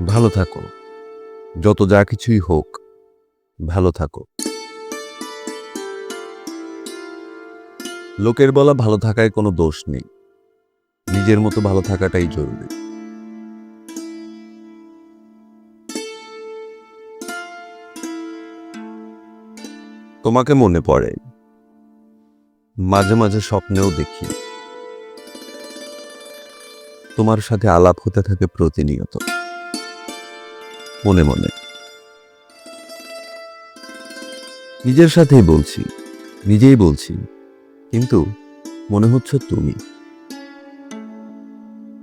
ভালো থাকো। যত যা কিছুই হোক, ভালো থাকো। লোকের বলা ভালো থাকায় কোনো দোষ নেই। নিজের মতো ভালো থাকাটাই জরুরি। তোমাকে মনে পড়ে, মাঝে মাঝে স্বপ্নেও দেখি। তোমার সাথে আলাপ হতে থাকে প্রতিনিয়ত। মনে মনে। নিজের সাথেই বলছি, নিজেই বলছি, কিন্তু মনে হচ্ছে তুমি।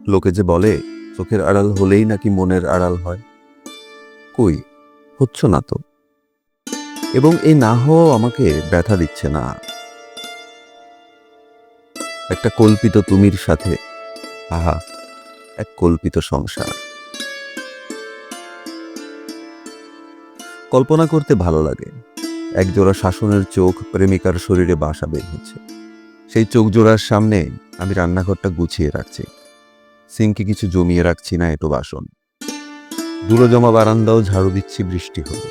লোকে যে বলে, চোখের আড়াল হলেই নাকি মনের আড়াল হয়। কই, হচ্ছ না তো। এবং এই না হওয়া আমাকে ব্যথা দিচ্ছে না। একটা কল্পিত তুমির সাথে, আহা, এক কল্পিত সংসার। কল্পনা করতে ভালো লাগে। একজোড়া শাসনের চোখ প্রেমিকার শরীরে বাসা হচ্ছে সেই চোখ জোড়ার সামনে আমি রান্নাঘরটা গুছিয়ে রাখছি। সিঙ্কে কিছু জমিয়ে রাখছি না এটো বাসন। দূর জমা বারান্দাও ঝাড়ু দিচ্ছি বৃষ্টি হলো।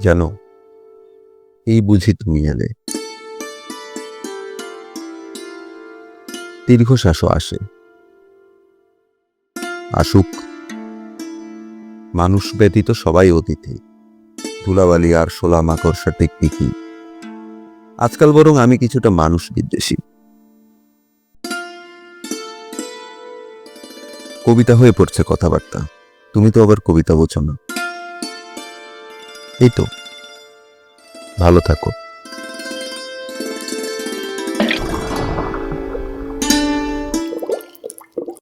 জানো, এই বুঝি তুমি এলে। দীর্ঘশ্বাসও আসে। আসুক। মানুষ ব্যতীত সবাই অতিথি। ধুলাবালি আর শোলা মাকড়সা টেকনিকি আজকাল বরং আমি কিছুটা মানুষ বিদ্বেষী। কবিতা হয়ে পড়ছে কথাবার্তা। তুমি তো আবার কবিতা বোঝো না। এই তো। ভালো থাকো।